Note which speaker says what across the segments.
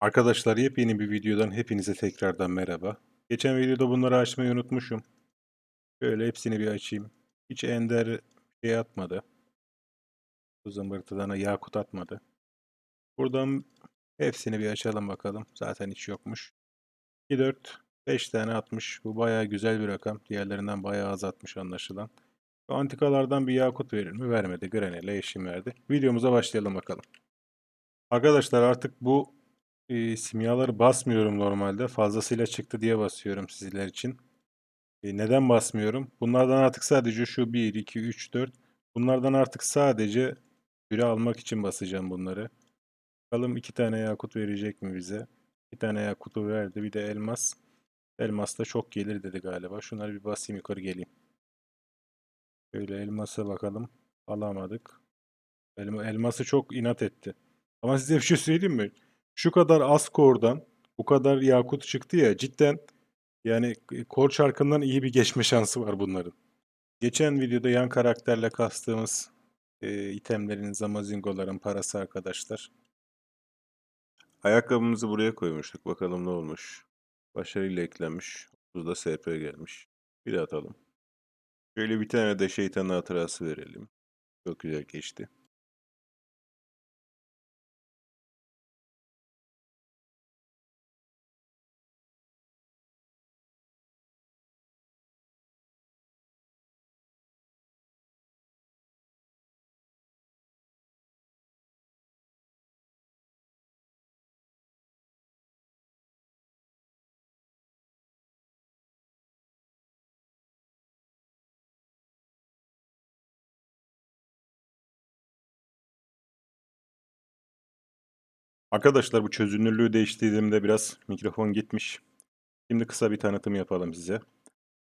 Speaker 1: Arkadaşlar yepyeni bir videodan hepinize tekrardan merhaba. Geçen videoda bunları açmayı unutmuşum. Şöyle hepsini bir açayım. Hiç Ender şey atmadı. Bu zımbırtıdan Yakut atmadı. Buradan hepsini bir açalım bakalım. Zaten hiç yokmuş. 2, 4, 5 tane atmış. Bu bayağı güzel bir rakam. Diğerlerinden bayağı az atmış anlaşılan. Şu antikalardan bir Yakut verir mi? Vermedi. Granele eşim verdi. Videomuza başlayalım bakalım. Arkadaşlar artık bu e, simyaları basmıyorum normalde. Fazlasıyla çıktı diye basıyorum sizler için. E, neden basmıyorum? Bunlardan artık sadece şu 1, 2, 3, 4. Bunlardan artık sadece süre almak için basacağım bunları. Bakalım iki tane yakut verecek mi bize? Bir tane yakutu verdi. Bir de elmas. Elmas da çok gelir dedi galiba. Şunları bir basayım yukarı geleyim. Şöyle elmasa bakalım. Alamadık. Elma, elması çok inat etti. Ama size bir şey söyleyeyim mi? Şu kadar az kordan bu kadar yakut çıktı ya cidden yani kor çarkından iyi bir geçme şansı var bunların. Geçen videoda yan karakterle kastığımız e, itemlerin, zamazingoların parası arkadaşlar. Ayakkabımızı buraya koymuştuk. Bakalım ne olmuş. Başarıyla eklenmiş. 30'da SP gelmiş. Bir de atalım. Şöyle bir tane de şeytan hatırası verelim. Çok güzel geçti. Arkadaşlar bu çözünürlüğü değiştirdiğimde biraz mikrofon gitmiş. Şimdi kısa bir tanıtım yapalım size.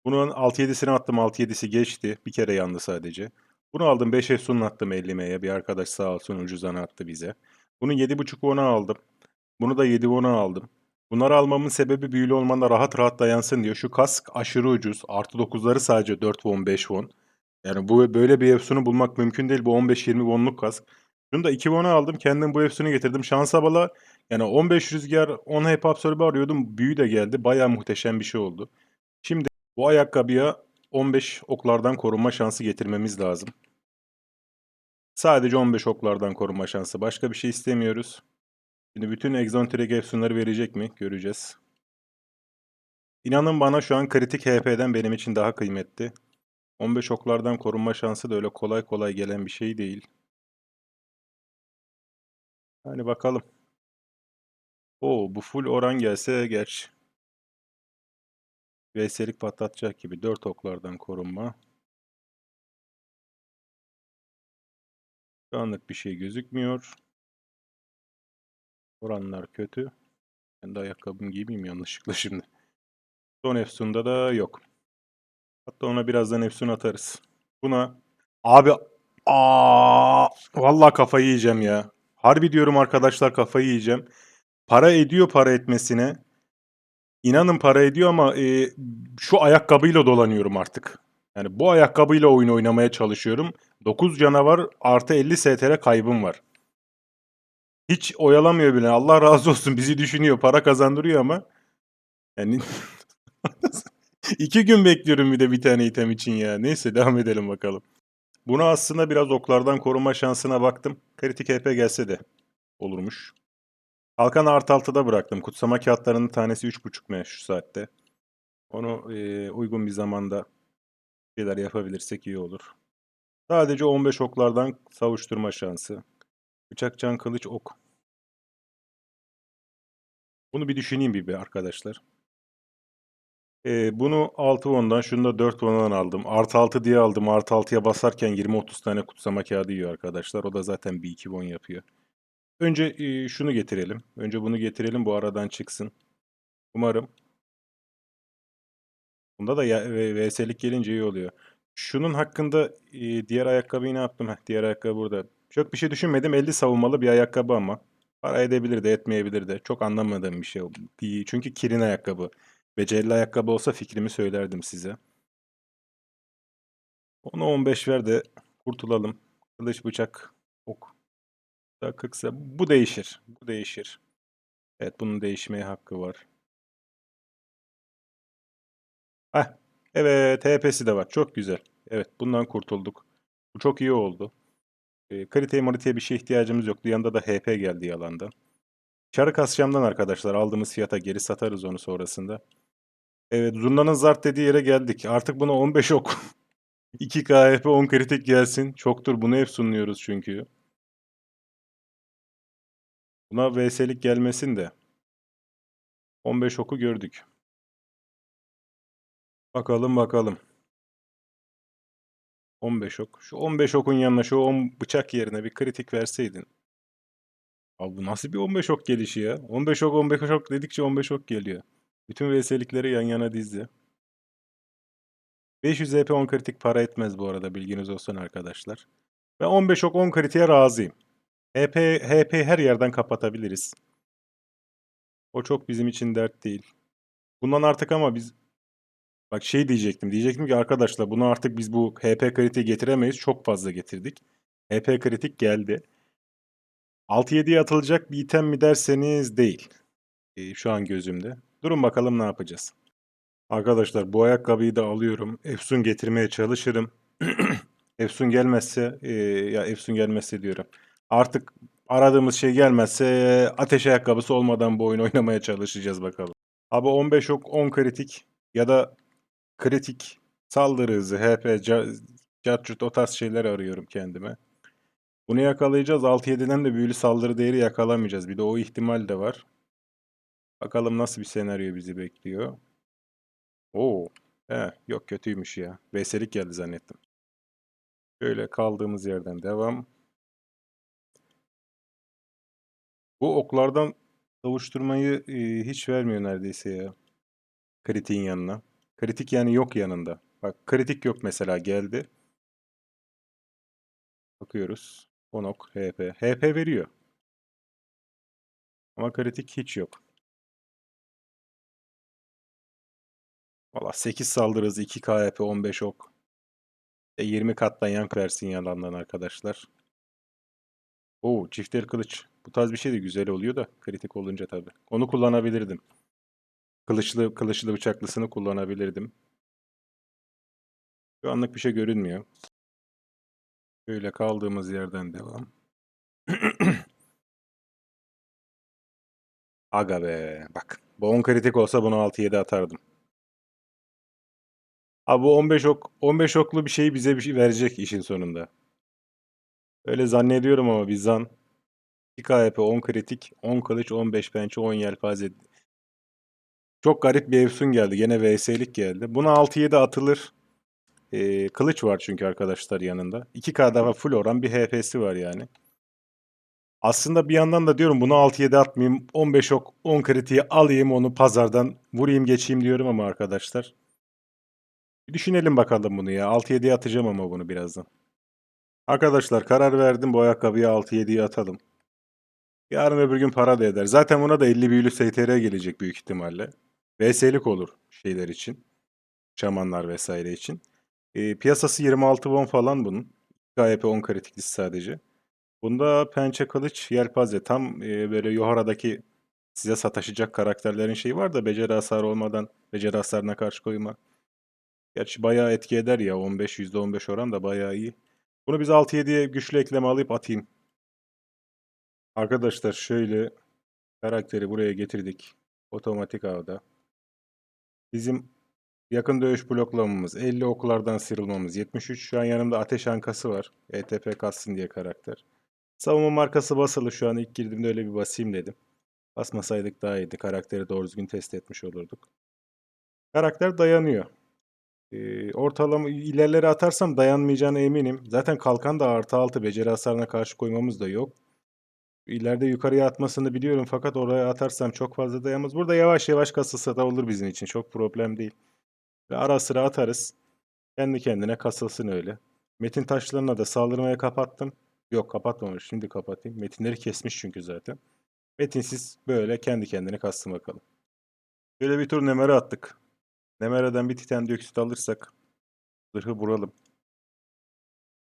Speaker 1: Bunun 6-7'sini attım 6-7'si geçti. Bir kere yandı sadece. Bunu aldım 5 Efsun'un attım 50M'ye. Bir arkadaş sağ olsun ucuzdan attı bize. Bunun 7.5 won'a aldım. Bunu da 7 won'a aldım. Bunları almamın sebebi büyülü olmanda rahat rahat dayansın diyor. Şu kask aşırı ucuz. Artı 9'ları sadece 4 won 5 won. Yani bu böyle bir Efsun'u bulmak mümkün değil. Bu 15-20 won'luk kask. Şunu da 2 won'a aldım. Kendim bu Efsun'u getirdim. Şansa bala yani 15 rüzgar 10 hep absorbe arıyordum. Büyü de geldi. Baya muhteşem bir şey oldu. Şimdi bu ayakkabıya 15 oklardan korunma şansı getirmemiz lazım. Sadece 15 oklardan korunma şansı. Başka bir şey istemiyoruz. Şimdi bütün egzantrik efsunları verecek mi? Göreceğiz. İnanın bana şu an kritik HP'den benim için daha kıymetli. 15 oklardan korunma şansı da öyle kolay kolay gelen bir şey değil. Hani bakalım. Oo bu full oran gelse geç. Veyselik patlatacak gibi 4 oklardan korunma. Şu anlık bir şey gözükmüyor. Oranlar kötü. Ben de ayakkabımı giymeyeyim yanlışlıkla şimdi. Son Efsun'da da yok. Hatta ona birazdan Efsun atarız. Buna abi aa vallahi kafayı yiyeceğim ya. Harbi diyorum arkadaşlar kafayı yiyeceğim. Para ediyor para etmesine. İnanın para ediyor ama e, şu ayakkabıyla dolanıyorum artık. Yani bu ayakkabıyla oyun oynamaya çalışıyorum. 9 canavar artı 50 STR kaybım var. Hiç oyalamıyor bile. Allah razı olsun bizi düşünüyor. Para kazandırıyor ama. Yani iki gün bekliyorum bir de bir tane item için ya. Neyse devam edelim bakalım. Bunu aslında biraz oklardan koruma şansına baktım. Kritik HP gelse de olurmuş. Kalkan artı altıda bıraktım. Kutsama kağıtlarının tanesi 3.5 m şu saatte. Onu e, uygun bir zamanda şeyler yapabilirsek iyi olur. Sadece 15 oklardan savuşturma şansı. Bıçak, can, kılıç, ok. Bunu bir düşüneyim bir be arkadaşlar. Ee, bunu 6 won'dan, şunu da 4 won'dan aldım. Artı 6 diye aldım. Artı 6'ya basarken 20-30 tane kutsama kağıdı yiyor arkadaşlar. O da zaten bir 2 won yapıyor. Önce e, şunu getirelim. Önce bunu getirelim bu aradan çıksın. Umarım. Bunda da VS'lik gelince iyi oluyor. Şunun hakkında e, diğer ayakkabıyı ne yaptım? Heh, diğer ayakkabı burada. Çok bir şey düşünmedim. 50 savunmalı bir ayakkabı ama. Para edebilir de etmeyebilir de. Çok anlamadığım bir şey. Çünkü kirin ayakkabı. Becerili ayakkabı olsa fikrimi söylerdim size. Onu 15 ver de kurtulalım. Kılıç, bıçak, ok. Da 40'sa bu değişir. Bu değişir. Evet bunun değişmeye hakkı var. Heh. Evet HP'si de var. Çok güzel. Evet bundan kurtulduk. Bu çok iyi oldu. E, kriteye moriteye bir şey ihtiyacımız yoktu. Yanında da HP geldi yalanda. Çarı kasacağımdan arkadaşlar aldığımız fiyata geri satarız onu sonrasında. Evet Zurna'nın zart dediği yere geldik. Artık buna 15 ok. 2 KHP 10 kritik gelsin. Çoktur bunu hep sunuyoruz çünkü. Buna VS'lik gelmesin de. 15 oku gördük. Bakalım bakalım. 15 ok. Şu 15 okun yanına şu 10 bıçak yerine bir kritik verseydin. Abi bu nasıl bir 15 ok gelişi ya? 15 ok 15 ok dedikçe 15 ok geliyor. Bütün VS'likleri yan yana dizdi. 500 EP 10 kritik para etmez bu arada bilginiz olsun arkadaşlar. Ve 15 ok 10 kritiğe razıyım. HP, HP her yerden kapatabiliriz. O çok bizim için dert değil. Bundan artık ama biz bak şey diyecektim. Diyecektim ki arkadaşlar bunu artık biz bu HP kritiği getiremeyiz. Çok fazla getirdik. HP kritik geldi. 6-7'ye atılacak bir item mi derseniz değil. Ee, şu an gözümde. Durun bakalım ne yapacağız. Arkadaşlar bu ayakkabıyı da alıyorum. Efsun getirmeye çalışırım. Efsun gelmezse e, ya Efsun gelmezse diyorum. Artık aradığımız şey gelmezse ateş ayakkabısı olmadan bu oyunu oynamaya çalışacağız bakalım. Abi 15 ok 10 kritik ya da kritik saldırı hızı HP Cartridge o tarz şeyler arıyorum kendime. Bunu yakalayacağız. 6-7'den de büyülü saldırı değeri yakalamayacağız. Bir de o ihtimal de var. Bakalım nasıl bir senaryo bizi bekliyor. Oo. He, yok kötüymüş ya. Veselik geldi zannettim. Şöyle kaldığımız yerden devam. Bu oklardan savuşturmayı e, hiç vermiyor neredeyse ya. Kritiğin yanına. Kritik yani yok yanında. Bak kritik yok mesela geldi. Bakıyoruz. 10 ok HP. HP veriyor. Ama kritik hiç yok. Valla 8 saldırı hızı 2 KHP 15 ok. E 20 kattan yank versin yalandan arkadaşlar. Oo çift el kılıç. Bu tarz bir şey de güzel oluyor da kritik olunca tabii. Onu kullanabilirdim. Kılıçlı kılıçlı bıçaklısını kullanabilirdim. Şu anlık bir şey görünmüyor. Böyle kaldığımız yerden devam. Aga be bak. Bu 10 kritik olsa bunu 6-7 atardım. Abi bu 15 ok 15 oklu bir şey bize bir şey verecek işin sonunda. Öyle zannediyorum ama bir zan. 2 KHP 10 kritik, 10 kılıç, 15 pençe, 10 yelpaze. Çok garip bir Efsun geldi. Gene VS'lik geldi. Buna 6-7 atılır. Ee, kılıç var çünkü arkadaşlar yanında. 2K daha full oran bir HP'si var yani. Aslında bir yandan da diyorum bunu 6-7 atmayayım. 15 ok 10 kritiği alayım onu pazardan vurayım geçeyim diyorum ama arkadaşlar. Bir düşünelim bakalım bunu ya. 6-7'ye atacağım ama bunu birazdan. Arkadaşlar karar verdim bu ayakkabıyı 6-7'ye atalım. Yarın öbür gün para da eder. Zaten buna da 50 büyülü STR gelecek büyük ihtimalle. VS'lik olur şeyler için. Şamanlar vesaire için. E, piyasası 26 won falan bunun. KYP 10 kritikli sadece. Bunda pençe kılıç yelpaze tam e, böyle Yohara'daki size sataşacak karakterlerin şeyi var da beceri hasarı olmadan beceri hasarına karşı koyma. Gerçi bayağı etki eder ya 15 %15 oran da bayağı iyi. Bunu biz 6-7'ye güçlü ekleme alıp atayım. Arkadaşlar şöyle karakteri buraya getirdik. Otomatik avda. Bizim yakın dövüş bloklamamız 50 oklardan sıyrılmamız 73. Şu an yanımda ateş ankası var. ETP katsın diye karakter. Savunma markası basılı şu an ilk girdiğimde öyle bir basayım dedim. Basmasaydık daha iyiydi. Karakteri doğru düzgün test etmiş olurduk. Karakter dayanıyor. Ee, ortalama ilerleri atarsam dayanmayacağına eminim. Zaten kalkan da artı altı beceri hasarına karşı koymamız da yok. İleride yukarıya atmasını biliyorum fakat oraya atarsam çok fazla dayanmaz. Burada yavaş yavaş kasılsa da olur bizim için. Çok problem değil. Ve ara sıra atarız. Kendi kendine kasılsın öyle. Metin taşlarına da saldırmaya kapattım. Yok kapatmamış. Şimdi kapatayım. Metinleri kesmiş çünkü zaten. Metinsiz böyle kendi kendine kastım bakalım. Böyle bir tur nemere attık. Nemere'den bir titan dioksit alırsak zırhı vuralım.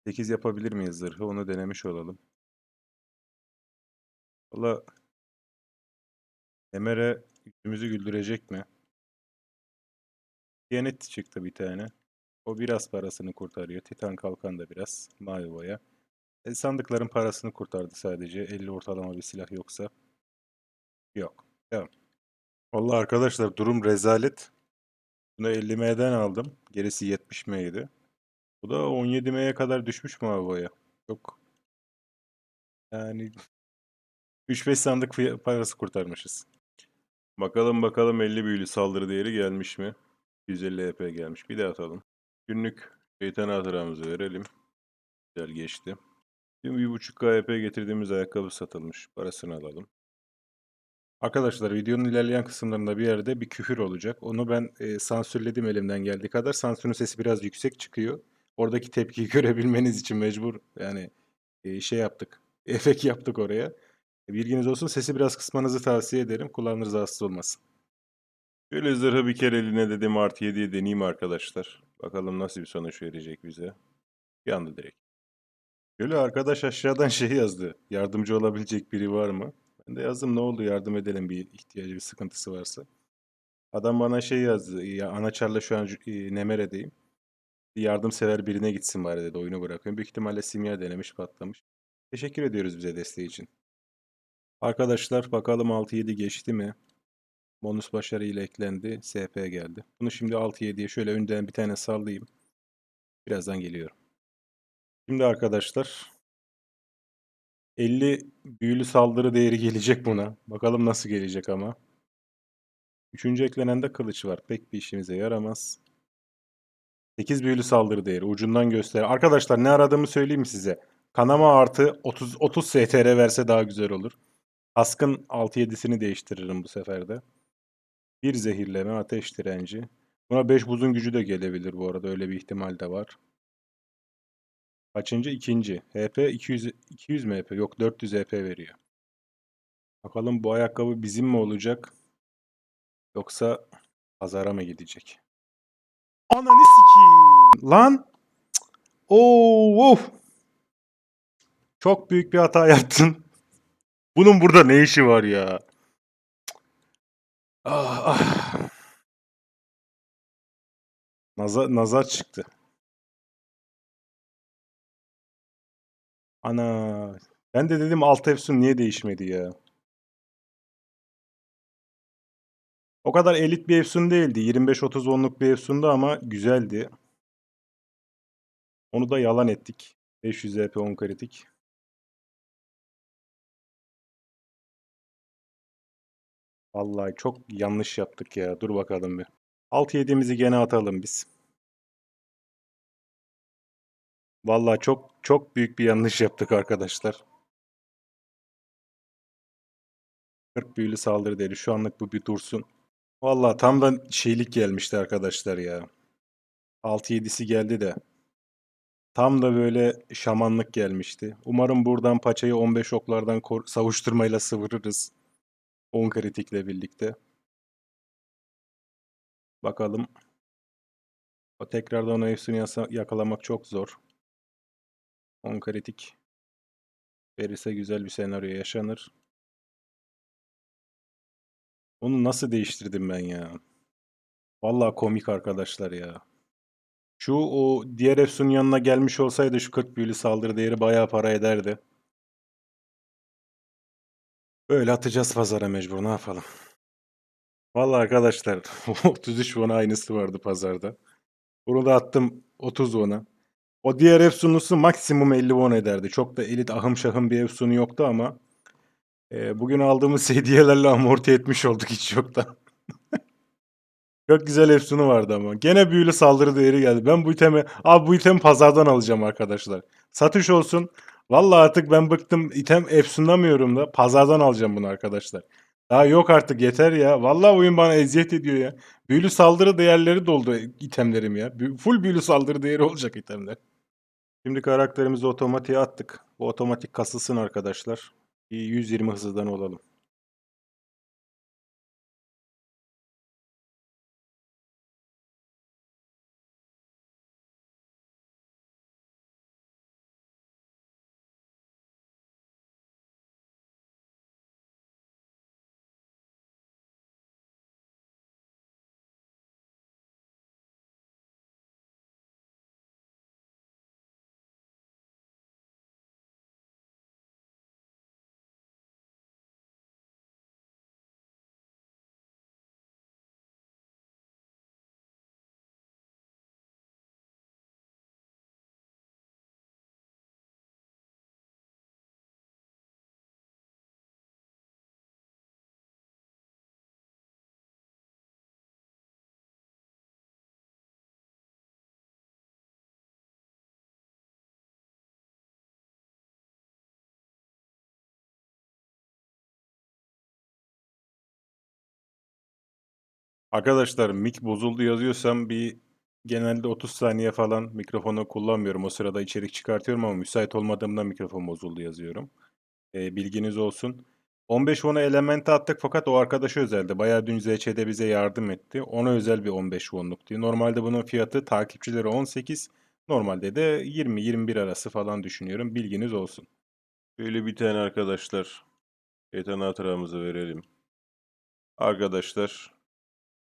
Speaker 1: 8 yapabilir miyiz zırhı? Onu denemiş olalım. Valla Emer'e yüzümüzü güldürecek mi? Diyanet çıktı bir tane. O biraz parasını kurtarıyor. Titan Kalkan da biraz. Mavi boya. E, sandıkların parasını kurtardı sadece. 50 ortalama bir silah yoksa. Yok. Devam. Vallahi arkadaşlar durum rezalet. Bunu 50M'den aldım. Gerisi 70M'ydi. Bu da 17M'ye kadar düşmüş mavi boya. Yok. Yani 3-5 sandık parası kurtarmışız. Bakalım bakalım 50 büyülü saldırı değeri gelmiş mi? 150 EP gelmiş. Bir de atalım. Günlük şeytan hatıramızı verelim. Güzel geçti. Şimdi 1.5 KP getirdiğimiz ayakkabı satılmış. Parasını alalım. Arkadaşlar videonun ilerleyen kısımlarında bir yerde bir küfür olacak. Onu ben e, sansürledim elimden geldiği kadar. Sansürün sesi biraz yüksek çıkıyor. Oradaki tepkiyi görebilmeniz için mecbur yani e, şey yaptık. Efekt yaptık oraya. E, Bilginiz olsun sesi biraz kısmanızı tavsiye ederim. Kulağınız rahatsız olmasın. Şöyle zırhı bir kere eline dedim artı 7'ye deneyeyim arkadaşlar. Bakalım nasıl bir sonuç verecek bize. Anda direkt. Şöyle arkadaş aşağıdan şey yazdı. Yardımcı olabilecek biri var mı? De yazdım ne oldu yardım edelim bir ihtiyacı bir sıkıntısı varsa. Adam bana şey yazdı. Ya Anaçar'la şu an e, Nemere'deyim. Bir yardımsever birine gitsin bari dedi. Oyunu bırakıyorum. Büyük ihtimalle simya denemiş patlamış. Teşekkür ediyoruz bize desteği için. Arkadaşlar bakalım 6-7 geçti mi? Bonus başarı ile eklendi. SP geldi. Bunu şimdi 6-7'ye şöyle önden bir tane sallayayım. Birazdan geliyorum. Şimdi arkadaşlar 50 büyülü saldırı değeri gelecek buna. Bakalım nasıl gelecek ama. Üçüncü eklenen de kılıç var. Pek bir işimize yaramaz. 8 büyülü saldırı değeri. Ucundan göster. Arkadaşlar ne aradığımı söyleyeyim size? Kanama artı 30, 30 STR verse daha güzel olur. Askın 6-7'sini değiştiririm bu sefer de. Bir zehirleme, ateş direnci. Buna 5 buzun gücü de gelebilir bu arada. Öyle bir ihtimal de var. Kaçıncı? İkinci. HP 200, 200 mi HP? Yok 400 HP veriyor. Bakalım bu ayakkabı bizim mi olacak? Yoksa pazara mı gidecek? Ananı sikeyim. Lan. Oo, of. Çok büyük bir hata yaptın. Bunun burada ne işi var ya? Ah, ah. Nazar, nazar çıktı. Ana. Ben de dedim alt Efsun niye değişmedi ya? O kadar elit bir Efsun değildi. 25-30 onluk bir Efsun'du ama güzeldi. Onu da yalan ettik. 500 EP 10 kritik. Vallahi çok yanlış yaptık ya. Dur bakalım bir. 6-7'mizi gene atalım biz. Vallahi çok çok büyük bir yanlış yaptık arkadaşlar. 40 büyülü saldırı değeri. Şu anlık bu bir dursun. Vallahi tam da şeylik gelmişti arkadaşlar ya. 6-7'si geldi de. Tam da böyle şamanlık gelmişti. Umarım buradan paçayı 15 oklardan savuşturmayla sıvırırız. 10 kritikle birlikte. Bakalım. O tekrardan o Efsun'u yakalamak çok zor. 10 kritik verirse güzel bir senaryo yaşanır. Onu nasıl değiştirdim ben ya? Vallahi komik arkadaşlar ya. Şu o diğer Efsun'un yanına gelmiş olsaydı şu 40 büyülü saldırı değeri bayağı para ederdi. Böyle atacağız pazara mecbur ne yapalım. Vallahi arkadaşlar 33 won aynısı vardı pazarda. Bunu da attım 30 won'a. O diğer Efsun'lusu maksimum 50 won ederdi. Çok da elit ahım şahım bir Efsun'u yoktu ama e, bugün aldığımız hediyelerle amorti etmiş olduk hiç yoktan. Çok güzel Efsun'u vardı ama. Gene büyülü saldırı değeri geldi. Ben bu itemi, abi bu itemi pazardan alacağım arkadaşlar. Satış olsun. Vallahi artık ben bıktım. İtem Efsun'lamıyorum da. Pazardan alacağım bunu arkadaşlar. Daha yok artık yeter ya. Vallahi oyun bana eziyet ediyor ya. Büyülü saldırı değerleri doldu itemlerim ya. Full büyülü saldırı değeri olacak itemler. Şimdi karakterimizi otomatiğe attık. Bu otomatik kasılsın arkadaşlar. Bir 120 hızdan olalım. Arkadaşlar mic bozuldu yazıyorsam bir genelde 30 saniye falan mikrofonu kullanmıyorum. O sırada içerik çıkartıyorum ama müsait olmadığımda mikrofon bozuldu yazıyorum. Ee, bilginiz olsun. 15 won'a elemente attık fakat o arkadaşa özeldi. Bayağı dün ZC'de bize yardım etti. Ona özel bir 15 won'luk diyor. Normalde bunun fiyatı takipçileri 18. Normalde de 20-21 arası falan düşünüyorum. Bilginiz olsun. Böyle bir tane arkadaşlar. Şeytan hatıramızı verelim. Arkadaşlar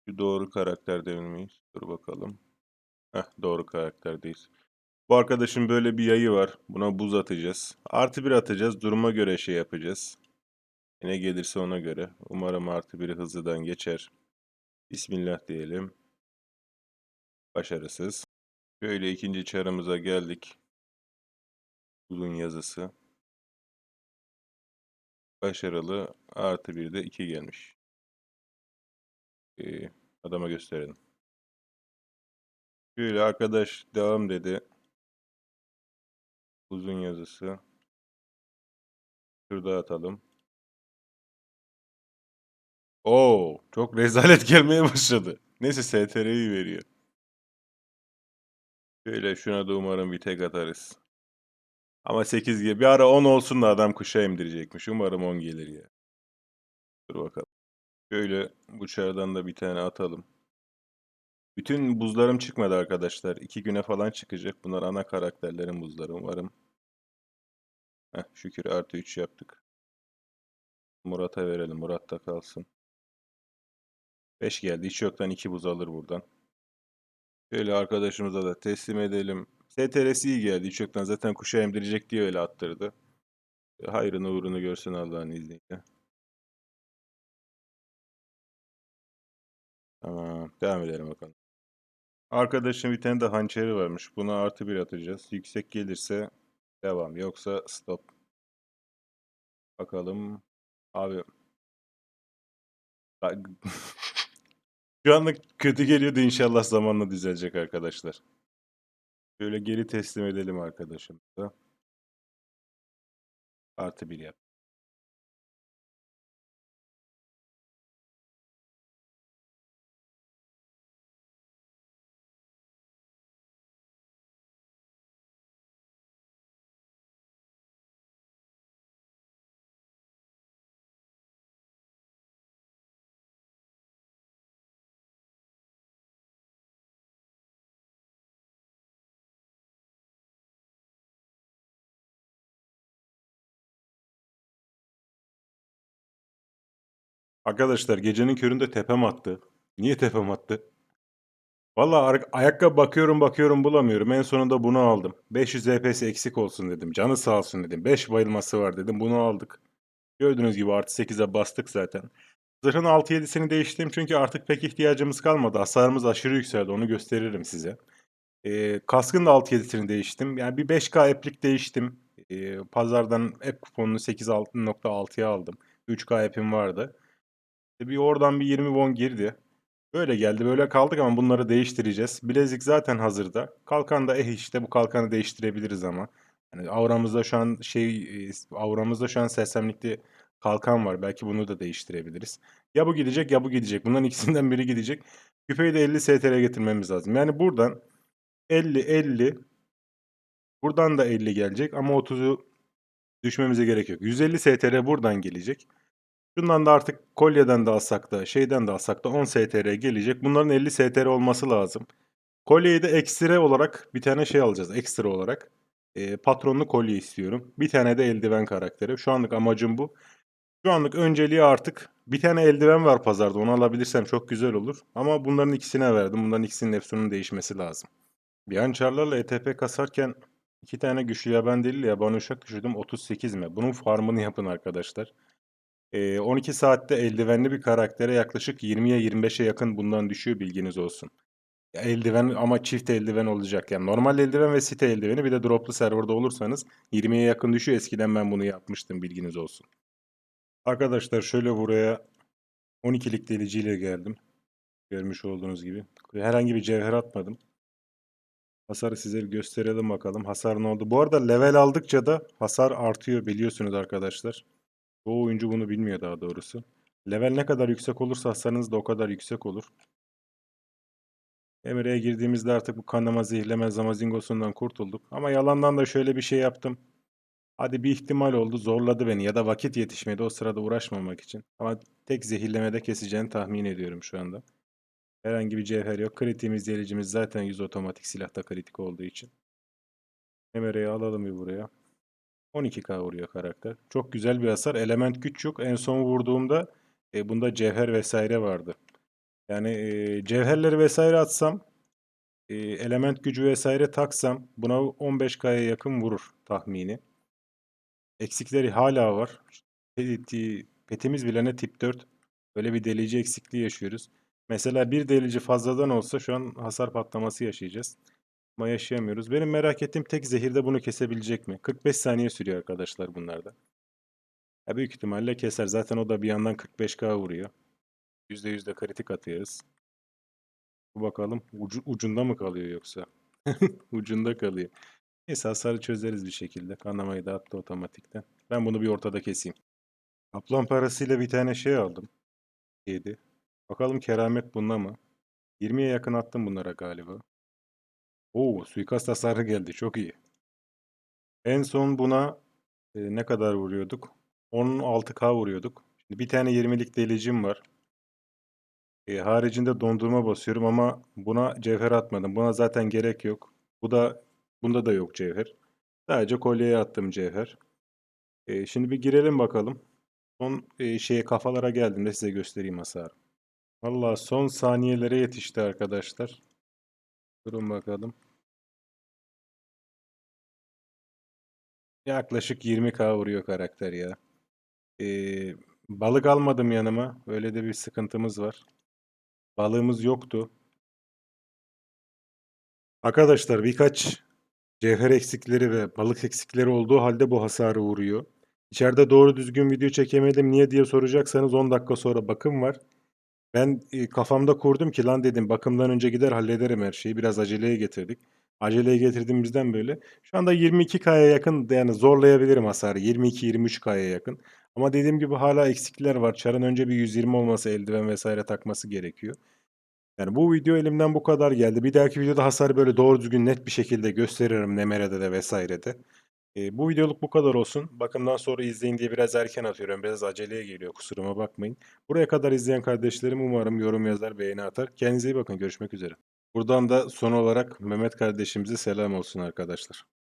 Speaker 1: bir doğru karakter değil miyiz? Dur bakalım. Heh, doğru karakterdeyiz. Bu arkadaşın böyle bir yayı var. Buna buz atacağız. Artı bir atacağız. Duruma göre şey yapacağız. Ne gelirse ona göre. Umarım artı biri hızlıdan geçer. Bismillah diyelim. Başarısız. Şöyle ikinci çarımıza geldik. Uzun yazısı. Başarılı. Artı bir de 2 gelmiş. Ee, adama gösterelim. Şöyle arkadaş devam dedi. Uzun yazısı. Şurada atalım. Oo, çok rezalet gelmeye başladı. Neyse STR'yi veriyor. Şöyle şuna da umarım bir tek atarız. Ama 8 gibi. Bir ara 10 olsun da adam kuşa emdirecekmiş. Umarım 10 gelir ya. Dur bakalım. Şöyle bıçağdan da bir tane atalım. Bütün buzlarım çıkmadı arkadaşlar. 2 güne falan çıkacak. Bunlar ana karakterlerin buzları umarım. Heh, şükür artı 3 yaptık. Murat'a verelim. Murat da kalsın. 5 geldi. Hiç yoktan 2 buz alır buradan. Şöyle arkadaşımıza da teslim edelim. STR'si iyi geldi. Hiç yoktan zaten kuşa emdirecek diye öyle attırdı. Hayrını uğrunu görsün Allah'ın izniyle. Devam edelim bakalım. Arkadaşın bir tane de hançeri varmış. Buna artı bir atacağız. Yüksek gelirse devam. Yoksa stop. Bakalım. Abi. Şu anlık kötü geliyordu inşallah zamanla düzelecek arkadaşlar. Şöyle geri teslim edelim arkadaşımıza. Artı bir yap. Arkadaşlar gecenin köründe tepem attı. Niye tepem attı? Valla ayakkabı bakıyorum bakıyorum bulamıyorum. En sonunda bunu aldım. 500 EPS eksik olsun dedim. Canı sağ olsun dedim. 5 bayılması var dedim. Bunu aldık. Gördüğünüz gibi artı 8'e bastık zaten. Zırhın 6-7'sini değiştirdim çünkü artık pek ihtiyacımız kalmadı. Hasarımız aşırı yükseldi. Onu gösteririm size. Ee, kaskın da 6-7'sini değiştim. Yani bir 5K eplik değiştim. Ee, pazardan ep kuponunu 8.6'ya aldım. 3K epim vardı. Bir oradan bir 20 won girdi. Böyle geldi böyle kaldık ama bunları değiştireceğiz. Bilezik zaten hazırda. Kalkan da eh işte bu kalkanı değiştirebiliriz ama. Yani auramızda şu an şey e, auramızda şu an sersemlikli kalkan var. Belki bunu da değiştirebiliriz. Ya bu gidecek ya bu gidecek. Bunların ikisinden biri gidecek. Küpeyi de 50 STR getirmemiz lazım. Yani buradan 50 50 buradan da 50 gelecek ama 30'u düşmemize gerek yok. 150 STR buradan gelecek. Şundan da artık kolyeden de alsak da şeyden de alsak da 10 STR gelecek. Bunların 50 STR olması lazım. Kolyeyi de ekstra olarak bir tane şey alacağız. Ekstra olarak. E, patronlu kolye istiyorum. Bir tane de eldiven karakteri. Şu anlık amacım bu. Şu anlık önceliği artık bir tane eldiven var pazarda. Onu alabilirsem çok güzel olur. Ama bunların ikisine verdim. Bunların ikisinin efsunun değişmesi lazım. Bir hançerlerle ETP kasarken iki tane güçlü yaban deli yaban uşak düşürdüm. 38 mi? Bunun farmını yapın arkadaşlar. Ee, 12 saatte eldivenli bir karaktere yaklaşık 20'ye 25'e yakın bundan düşüyor bilginiz olsun. Eldiven ama çift eldiven olacak. Yani normal eldiven ve site eldiveni bir de droplu serverda olursanız 20'ye yakın düşüyor. Eskiden ben bunu yapmıştım bilginiz olsun. Arkadaşlar şöyle buraya 12'lik deliciyle geldim. Görmüş olduğunuz gibi. Herhangi bir cevher atmadım. Hasarı size gösterelim bakalım. Hasar ne oldu? Bu arada level aldıkça da hasar artıyor biliyorsunuz arkadaşlar. Çoğu oyuncu bunu bilmiyor daha doğrusu. Level ne kadar yüksek olursa hasarınız da o kadar yüksek olur. Emre'ye girdiğimizde artık bu kanama, zehirleme, zamazingosundan kurtulduk. Ama yalandan da şöyle bir şey yaptım. Hadi bir ihtimal oldu zorladı beni ya da vakit yetişmedi o sırada uğraşmamak için. Ama tek zehirlemede keseceğini tahmin ediyorum şu anda. Herhangi bir cevher yok. Kritiğimiz, delicimiz zaten 100 otomatik silahta kritik olduğu için. Emre'yi alalım bir buraya. 12k vuruyor karakter. Çok güzel bir hasar. Element güç yok. En son vurduğumda e, bunda cevher vesaire vardı. Yani e, cevherleri vesaire atsam e, element gücü vesaire taksam buna 15k'ya yakın vurur tahmini. Eksikleri hala var. Peti- Petimiz bilene tip 4. Böyle bir delici eksikliği yaşıyoruz. Mesela bir delici fazladan olsa şu an hasar patlaması yaşayacağız. Ama yaşayamıyoruz. Benim merak ettiğim tek zehirde bunu kesebilecek mi? 45 saniye sürüyor arkadaşlar bunlarda. Ya büyük ihtimalle keser. Zaten o da bir yandan 45k vuruyor. %100 de kritik atıyoruz. Bu bakalım ucu, ucunda mı kalıyor yoksa? Ucunda kalıyor. Neyse hasarı çözeriz bir şekilde. Kanamayı da attı otomatikten. Ben bunu bir ortada keseyim. Kaplan parasıyla bir tane şey aldım. 7. Bakalım keramet bunda mı? 20'ye yakın attım bunlara galiba. Oo suikast hasarı geldi. Çok iyi. En son buna e, ne kadar vuruyorduk? 16k vuruyorduk. Şimdi bir tane 20'lik delicim var. E, haricinde dondurma basıyorum ama buna cevher atmadım. Buna zaten gerek yok. Bu da bunda da yok cevher. Sadece kolyeye attım cevher. E, şimdi bir girelim bakalım. Son e, şeye kafalara geldiğimde size göstereyim hasarı. Valla son saniyelere yetişti arkadaşlar. Durun bakalım. Yaklaşık 20k vuruyor karakter ya. Ee, balık almadım yanıma. Öyle de bir sıkıntımız var. Balığımız yoktu. Arkadaşlar birkaç cevher eksikleri ve balık eksikleri olduğu halde bu hasarı vuruyor. İçeride doğru düzgün video çekemedim niye diye soracaksanız 10 dakika sonra bakım var. Ben kafamda kurdum ki lan dedim bakımdan önce gider hallederim her şeyi. Biraz aceleye getirdik. Aceleye getirdiğimizden böyle. Şu anda 22K'ya yakın yani zorlayabilirim hasarı. 22-23K'ya yakın. Ama dediğim gibi hala eksikler var. Çarın önce bir 120 olması, eldiven vesaire takması gerekiyor. Yani bu video elimden bu kadar geldi. Bir dahaki videoda hasarı böyle doğru düzgün net bir şekilde gösteririm Nemere'de de vesairede. Bu videoluk bu kadar olsun. Bakımdan sonra izleyin diye biraz erken atıyorum. Biraz aceleye geliyor kusuruma bakmayın. Buraya kadar izleyen kardeşlerim umarım yorum yazar, beğeni atar. Kendinize iyi bakın. Görüşmek üzere. Buradan da son olarak Mehmet kardeşimize selam olsun arkadaşlar.